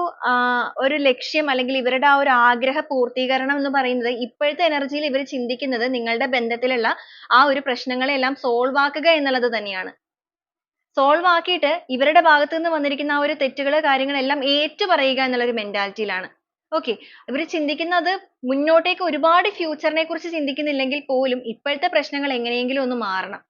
ഒരു ലക്ഷ്യം അല്ലെങ്കിൽ ഇവരുടെ ആ ഒരു ആഗ്രഹ പൂർത്തീകരണം എന്ന് പറയുന്നത് ഇപ്പോഴത്തെ എനർജിയിൽ ഇവർ ചിന്തിക്കുന്നത് നിങ്ങളുടെ ബന്ധത്തിലുള്ള ആ ഒരു പ്രശ്നങ്ങളെല്ലാം സോൾവ് ആക്കുക എന്നുള്ളത് തന്നെയാണ്. സോൾവ് ആക്കിയിട്ട് ഇവരുടെ ഭാഗത്തു നിന്ന് വന്നിരിക്കുന്ന ആ ഒരു തെറ്റുകൾ കാര്യങ്ങളെല്ലാം ഏറ്റുപറയുക എന്നുള്ള ഒരു മെന്റാലിറ്റിയിലാണ്. okay ഇവർ ചിന്തിക്കുന്നത് മുന്നോട്ടേക്ക് ഒരുപാട് ഫ്യൂച്ചറിനെ കുറിച്ച് ചിന്തിക്കുന്നില്ലെങ്കിൽ പോലും ഇപ്പോഴത്തെ പ്രശ്നങ്ങൾ എങ്ങനെയെങ്കിലും ഒന്ന് മാറണം.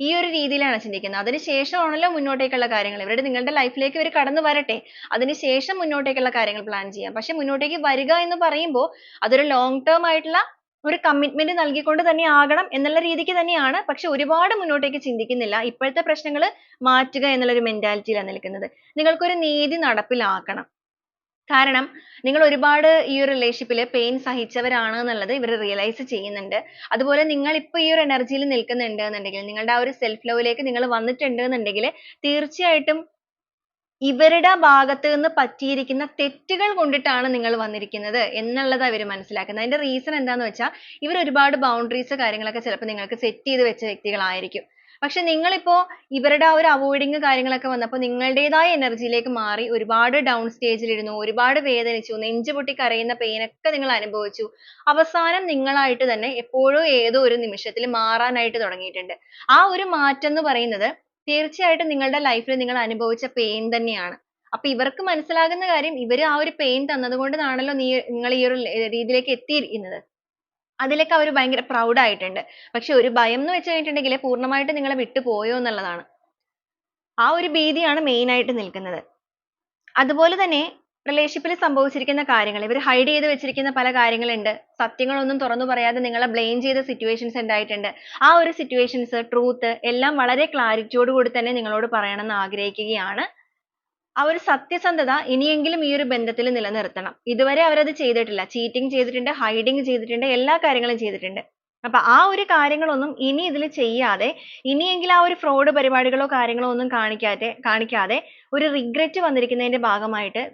ഈ ഒരു രീതിയിലാണ് ചിന്തിക്കുന്നത്. അതിനുശേഷമാണല്ലോ മുന്നോട്ടേക്കുള്ള കാര്യങ്ങൾ. ഇവരുടെ നിങ്ങളുടെ ലൈഫിലേക്ക് ഇവർ കടന്നു വരട്ടെ. അതിനുശേഷം മുന്നോട്ടേക്കുള്ള കാര്യങ്ങൾ പ്ലാൻ ചെയ്യാം. പക്ഷെ മുന്നോട്ടേക്ക് വരിക എന്ന് പറയുമ്പോൾ അതൊരു long term ആയിട്ടുള്ള ഒരു commitment നൽകിക്കൊണ്ട് തന്നെ ആകണം എന്നുള്ള രീതിക്ക് തന്നെയാണ്. പക്ഷെ ഒരുപാട് മുന്നോട്ടേക്ക് ചിന്തിക്കുന്നില്ല. ഇപ്പോഴത്തെ പ്രശ്നങ്ങൾ മാറ്റുക എന്നുള്ള ഒരു mentality യിലാണ് നിൽക്കുന്നത്. നിങ്ങൾക്കൊരു നീതി നടപ്പിലാക്കണം. കാരണം നിങ്ങൾ ഒരുപാട് ഈ ഒരു relationship ൽ pain സഹിച്ചവരാണ് എന്നുള്ളത് ഇവർ realize ചെയ്യുന്നുണ്ട്. അതുപോലെ നിങ്ങൾ ഇപ്പോൾ ഈ ഒരു energy യിൽ നിൽക്കുന്നുണ്ട് എന്നുണ്ടെങ്കിൽ നിങ്ങളുടെ ആ ഒരു self love ലേക്ക് നിങ്ങൾ വന്നിട്ടുണ്ട് എന്നുണ്ടെങ്കിൽ തീർച്ചയായിട്ടും ഇവരുടെ ഭാഗത്ത് നിന്ന് പറ്റിയിരിക്കുന്ന തെറ്റുകൾ കൊണ്ടിട്ടാണ് നിങ്ങൾ വന്നിരിക്കുന്നത് എന്നുള്ളത് അവർ മനസ്സിലാക്കുന്നത്. അതിന്റെ reason എന്താന്ന് വെച്ചാൽ ഇവർ ഒരുപാട് boundaries കാര്യങ്ങളൊക്കെ ചിലപ്പോൾ നിങ്ങൾക്ക് set ചെയ്തു വെച്ച വ്യക്തികളായിരിക്കും. പക്ഷെ നിങ്ങളിപ്പോ ഇവരുടെ ആ ഒരു avoiding കാര്യങ്ങളൊക്കെ വന്നപ്പോൾ നിങ്ങളുടേതായ എനർജിയിലേക്ക് യിലേക്ക് മാറി ഒരുപാട് ഡൗൺ stage ൽ ഇരുന്നു. ഒരുപാട് വേദനിച്ചു. നെഞ്ചു പൊട്ടി കരയുന്ന pain ഒക്കെ നിങ്ങൾ അനുഭവിച്ചു. അവസാനം നിങ്ങളായിട്ട് തന്നെ എപ്പോഴും ഏതോ ഒരു നിമിഷത്തിൽ മാറാനായിട്ട് തുടങ്ങിയിട്ടുണ്ട്. ആ ഒരു മാറ്റം എന്ന് പറയുന്നത് തീർച്ചയായിട്ടും നിങ്ങളുടെ ലൈഫിൽ നിങ്ങൾ അനുഭവിച്ച pain തന്നെയാണ്. അപ്പൊ ഇവർക്ക് മനസ്സിലാകുന്ന കാര്യം ഇവർ ആ ഒരു pain തന്നതുകൊണ്ടാണല്ലോ നീ നിങ്ങൾ ഈ ഒരു രീതിയിലേക്ക് എത്തിയിരിക്കുന്നത്. അതിലൊക്കെ അവർ ഭയങ്കര proud ആയിട്ടുണ്ട്. പക്ഷെ ഒരു ഭയം എന്ന് വെച്ച് കഴിഞ്ഞിട്ടുണ്ടെങ്കിൽ പൂർണമായിട്ട് നിങ്ങളെ വിട്ടുപോയോ എന്നുള്ളതാണ്. ആ ഒരു ഭീതിയാണ് main ആയിട്ട് നിൽക്കുന്നത്. അതുപോലെ തന്നെ relationship ൽ സംഭവിച്ചിരിക്കുന്ന കാര്യങ്ങൾ ഇവർ hide ചെയ്ത് വെച്ചിരിക്കുന്ന പല കാര്യങ്ങളുണ്ട്. സത്യങ്ങളൊന്നും തുറന്നു പറയാതെ നിങ്ങളെ blame ചെയ്ത situations ഉണ്ടായിട്ടുണ്ട്. ആ ഒരു situations, truth എല്ലാം വളരെ clarity യോട് കൂടി തന്നെ നിങ്ങളോട് പറയണം ആഗ്രഹിക്കുകയാണ്. ആ ഒരു സത്യസന്ധത ഇനിയെങ്കിലും ഈ ഒരു ബന്ധത്തിൽ നിലനിർത്തണം. ഇതുവരെ അവർ അത് ചെയ്തിട്ടില്ല. ചീറ്റിംഗ് ചെയ്തിട്ടുണ്ട്, ഹൈഡിങ് ചെയ്തിട്ടുണ്ട്, എല്ലാ കാര്യങ്ങളും ചെയ്തിട്ടുണ്ട്. അപ്പോൾ ആ ഒരു കാര്യങ്ങളൊന്നും ഇനി ഇതിൽ ചെയ്യാതെ ഇനിയെങ്കിലും ആ ഒരു ഫ്രോഡ് പരിപാടികളോ കാര്യങ്ങളോ ഒന്നും കാണിക്കാതെ കാണിക്കാതെ ഒരു റിഗ്രറ്റ് വന്നിരിക്കുന്നതിന്റെ ഭാഗമായിട്ട്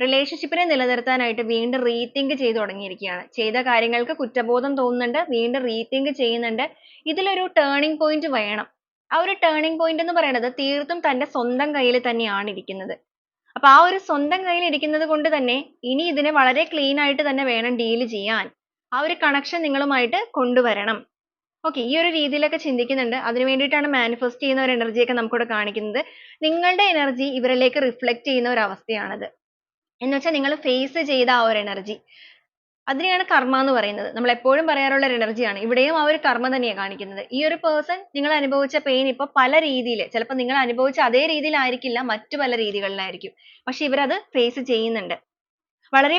റിലേഷൻഷിപ്പിനെ നിലനിർത്താനായിട്ട് വീണ്ടും rethink ചെയ്തു തുടങ്ങിയിരിക്കുകയാണ്. ചെയ്ത കാര്യങ്ങൾക്ക് കുറ്റബോധം തോന്നുന്നുണ്ട്. വീണ്ടും rethink ചെയ്യുന്നുണ്ട്. ഇതിലൊരു ടേണിംഗ് പോയിന്റ് വേണം. ആ ഒരു turning പോയിന്റ് എന്ന് പറയുന്നത് തീർത്തും തന്റെ സ്വന്തം കയ്യിൽ തന്നെയാണ് ഇരിക്കുന്നത്. അപ്പോൾ ആ ഒരു സ്വന്തം കയ്യിൽ ഇരിക്കുന്നത് കൊണ്ട് തന്നെ ഇനി ഇതിനെ വളരെ ക്ലീൻ ആയിട്ട് തന്നെ വേണം deal ചെയ്യാൻ. ആ ഒരു കണക്ഷൻ നിങ്ങളുമായിട്ട് കൊണ്ടുവരണം. okay ഈ ഒരു രീതിയിലൊക്കെ ചിന്തിക്കുന്നുണ്ട്. അതിനു വേണ്ടിയിട്ടാണ് മാനിഫെസ്റ്റ് ചെയ്യുന്ന ഒരു energy ഒക്കെ നമുക്കിവിടെ കാണിക്കുന്നത്. നിങ്ങളുടെ energy ഇവരിലേക്ക് reflect ചെയ്യുന്ന ഒരു അവസ്ഥയാണത്. എന്ന് വെച്ചാൽ നിങ്ങൾ ഫേസ് ചെയ്ത ആ ഒരു energy. അതിനെയാണ് കർമ്മ എന്ന് പറയുന്നത്. നമ്മൾ എപ്പോഴും പറയാറുള്ള ഒരു ആണ്. ഇവിടെയും ആ ഒരു കർമ്മ തന്നെയാണ് കാണിക്കുന്നത്. ഈ ഒരു പേഴ്സൺ നിങ്ങൾ അനുഭവിച്ച പെയിൻ ഇപ്പോൾ പല രീതിയിൽ ചിലപ്പോൾ നിങ്ങൾ അനുഭവിച്ച അതേ രീതിയിലായിരിക്കില്ല മറ്റു പല രീതികളിലായിരിക്കും. പക്ഷെ അത് face ചെയ്യുന്നുണ്ട്. വളരെ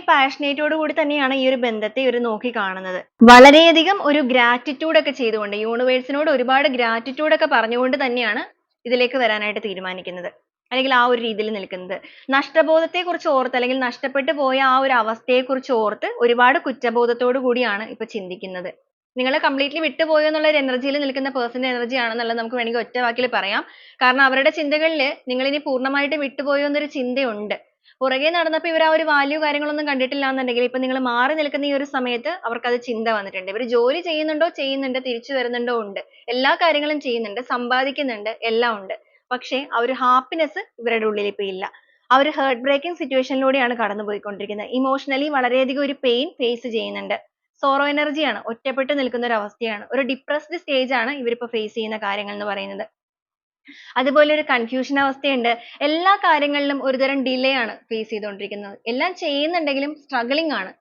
ഓട് കൂടി തന്നെയാണ് ഈ ഒരു ബന്ധത്തെ ഇവർ നോക്കി കാണുന്നത്. വളരെയധികം ഒരു gratitude ഒക്കെ ചെയ്തുകൊണ്ട് യൂണിവേഴ്സിനോട് നോട് ഒരുപാട് gratitude ഒക്കെ പറഞ്ഞുകൊണ്ട് തന്നെയാണ് ഇതിലേക്ക് വരാനായിട്ട് തീരുമാനിക്കുന്നത്. അല്ലെങ്കിൽ ആ ഒരു രീതിയിൽ നിൽക്കുന്നത്. നഷ്ടബോധത്തെ കുറിച്ച് ഓർത്ത് അല്ലെങ്കിൽ നഷ്ടപ്പെട്ടു പോയ ആ ഒരു അവസ്ഥയെ കുറിച്ച് ഓർത്ത് ഒരുപാട് കുറ്റബോധത്തോടു കൂടിയാണ് ഇപ്പൊ ചിന്തിക്കുന്നത്. നിങ്ങൾ completely വിട്ടുപോയോ എന്നുള്ള ഒരു എനർജിയിൽ യിൽ നിൽക്കുന്ന person എനർജി ആണെന്നുള്ളത് നമുക്ക് വേണമെങ്കിൽ ഒറ്റ വാക്കിൽ പറയാം. കാരണം അവരുടെ ചിന്തകളിൽ നിങ്ങൾ ഇനി പൂർണമായിട്ടും വിട്ടുപോയോ എന്നൊരു ചിന്തയുണ്ട്. പുറകെ നടന്നപ്പോൾ ഇവർ ആ ഒരു വാല്യൂ കാര്യങ്ങളൊന്നും കണ്ടിട്ടില്ല എന്നുണ്ടെങ്കിൽ ഇപ്പൊ നിങ്ങൾ മാറി നിൽക്കുന്ന ഈ ഒരു സമയത്ത് അവർക്ക് അത് ചിന്ത വന്നിട്ടുണ്ട്. ഇവർ ജോലി ചെയ്യുന്നുണ്ടോ ചെയ്യുന്നുണ്ട് തിരിച്ചു വരുന്നുണ്ടോ ഉണ്ട്. എല്ലാ കാര്യങ്ങളും ചെയ്യുന്നുണ്ട് സമ്പാദിക്കുന്നുണ്ട് എല്ലാം ഉണ്ട്. പക്ഷേ ആ ഒരു ഹാപ്പിനെസ് ഇവരുടെ ഉള്ളിൽ ഇപ്പൊ ഇല്ല. ആ ഒരു ഹേർട്ട് ബ്രേക്കിംഗ് സിറ്റുവേഷനിലൂടെയാണ് കടന്നു പോയിക്കൊണ്ടിരിക്കുന്നത് ഇമോഷണലി വളരെയധികം ഒരു പെയിൻ ഫേസ് ചെയ്യുന്നുണ്ട്. സോറോ എനർജിയാണ്. ഒറ്റപ്പെട്ട് നിൽക്കുന്ന ഒരു അവസ്ഥയാണ്. ഒരു ഡിപ്രസ്ഡ് സ്റ്റേജ് ആണ് ഇവർ ഫേസ് ചെയ്യുന്ന കാര്യങ്ങൾ എന്ന് പറയുന്നത്. അതുപോലെ ഒരു കൺഫ്യൂഷൻ അവസ്ഥയുണ്ട്. എല്ലാ കാര്യങ്ങളിലും ഒരുതരം ഡിലേ ആണ് ഫേസ് ചെയ്തുകൊണ്ടിരിക്കുന്നത്. എല്ലാം ചെയ്യുന്നുണ്ടെങ്കിലും സ്ട്രഗിളിംഗ് ആണ്.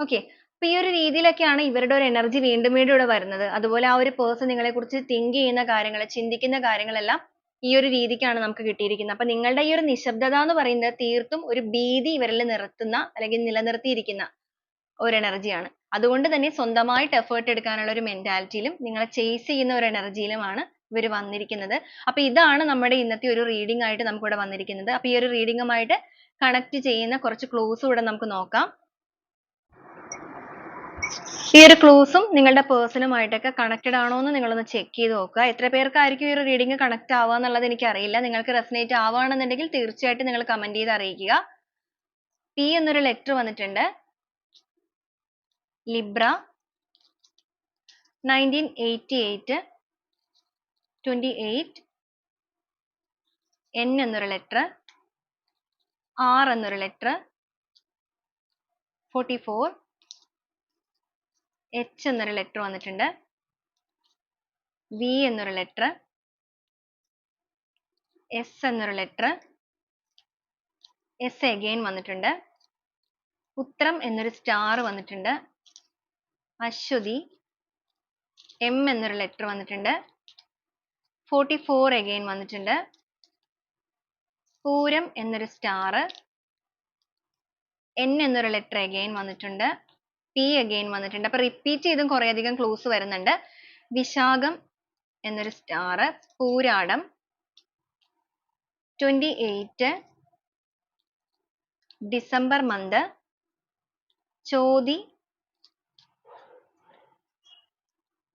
ഓക്കെ അപ്പൊ ഈ ഒരു രീതിയിലൊക്കെയാണ് ഇവരുടെ ഒരു എനർജി വീണ്ടും വീണ്ടും ഇവിടെ വരുന്നത്. അതുപോലെ ആ ഒരു പേഴ്സൺ നിങ്ങളെ കുറിച്ച് തിങ്ക് ചെയ്യുന്ന കാര്യങ്ങൾ, ചിന്തിക്കുന്ന കാര്യങ്ങളെല്ലാം ഈ ഒരു രീതിക്കാണ് നമുക്ക് കിട്ടിയിരിക്കുന്നത്. അപ്പൊ നിങ്ങളുടെ ഈ ഒരു നിശബ്ദത എന്ന് പറയുന്നത് തീർത്തും ഒരു ഭീതി ഇവരിൽ നിർത്തുന്ന അല്ലെങ്കിൽ നിലനിർത്തിയിരിക്കുന്ന ഒരു എനർജിയാണ് അതുകൊണ്ട് തന്നെ സ്വന്തമായിട്ട് എഫേർട്ട് എടുക്കാനുള്ള ഒരു മെന്റാലിറ്റിയിലും നിങ്ങളെ ചേസ് ചെയ്യുന്ന ഒരു എനർജിയിലുമാണ് ഇവർ വന്നിരിക്കുന്നത്. അപ്പൊ ഇതാണ് നമ്മുടെ ഇന്നത്തെ ഒരു റീഡിംഗ് ആയിട്ട് നമുക്ക് ഇവിടെ വന്നിരിക്കുന്നത്. അപ്പൊ ഈ ഒരു റീഡിംഗുമായിട്ട് കണക്ട് ചെയ്യുന്ന കുറച്ച് ക്ലൂസ് ഇവിടെ നമുക്ക് നോക്കാം. ഈ ഒരു ക്ലൂസും നിങ്ങളുടെ പേഴ്സണുമായിട്ടൊക്കെ കണക്റ്റഡ് ആണോ എന്ന് നിങ്ങളൊന്ന് ചെക്ക് ചെയ്ത് നോക്കുക. എത്ര പേർക്കായിരിക്കും ഈ ഒരു റീഡിംഗ് കണക്ട് ആവുക എന്നുള്ളത് എനിക്ക് അറിയില്ല നിങ്ങൾക്ക് റെസനേറ്റ് ആവുകയാണെന്നുണ്ടെങ്കിൽ തീർച്ചയായിട്ടും നിങ്ങൾ കമന്റ് ചെയ്ത് അറിയിക്കുക. പി എന്നൊരു ലെറ്റർ വന്നിട്ടുണ്ട്. Libra nineteen eighty eight twenty eight N എന്നൊരു ലെറ്റർ ആർ എന്നൊരു ലെറ്റർ ഫോർട്ടി ഫോർ എച്ച് എന്നൊരു ലെറ്റർ വന്നിട്ടുണ്ട്. വി എന്നൊരു ലെറ്റർ എസ് എന്നൊരു ലെറ്റർ എസ് എഗെയിൻ വന്നിട്ടുണ്ട്. ഉത്രം എന്നൊരു സ്റ്റാർ വന്നിട്ടുണ്ട്. അശ്വതി. എം എന്നൊരു ലെറ്റർ വന്നിട്ടുണ്ട്. ഫോർട്ടി ഫോർ എഗെയിൻ വന്നിട്ടുണ്ട്. പൂരം എന്നൊരു സ്റ്റാർ എൻ എന്നൊരു ലെറ്റർ എഗെയിൻ വന്നിട്ടുണ്ട്. പി അഗെയിൻ വന്നിട്ടുണ്ട്. അപ്പൊ റിപ്പീറ്റ് ചെയ്തും കുറെ അധികം ക്ലൂസ് വരുന്നുണ്ട്. വിശാഖം എന്നൊരു star Pooradam twenty eight December month Chothi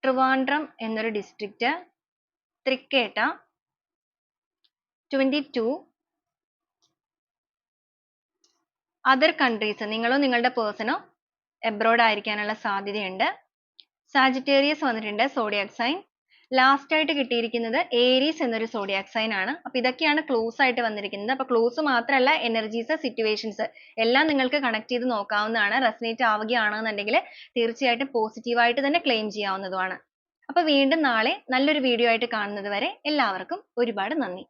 Trivandrum എന്നൊരു district Thrikketta twenty two other countries നിങ്ങളോ നിങ്ങളുടെ പേഴ്സണോ എബ്രോഡ് ആയിരിക്കാനുള്ള സാധ്യതയുണ്ട്. സാജിറ്റേറിയസ് വന്നിട്ടുണ്ട് സോഡിയാക് സൈൻ ലാസ്റ്റ് ആയിട്ട് കിട്ടിയിരിക്കുന്നത് ഏരീസ് എന്നൊരു സോഡിയാക് സൈൻ ആണ്. അപ്പൊ ഇതൊക്കെയാണ് ക്ലോസ് ആയിട്ട് വന്നിരിക്കുന്നത്. അപ്പൊ ക്ലോസ് മാത്രമല്ല എനർജീസ് സിറ്റുവേഷൻസ് എല്ലാം നിങ്ങൾക്ക് കണക്ട് ചെയ്ത് നോക്കാവുന്നതാണ് റെസനേറ്റ് ആവുകയാണെന്നുണ്ടെങ്കിൽ തീർച്ചയായിട്ടും പോസിറ്റീവായിട്ട് തന്നെ ക്ലെയിം ചെയ്യാവുന്നതുമാണ്. അപ്പൊ വീണ്ടും നാളെ നല്ലൊരു വീഡിയോ ആയിട്ട് കാണുന്നത് വരെ എല്ലാവർക്കും ഒരുപാട് നന്ദി.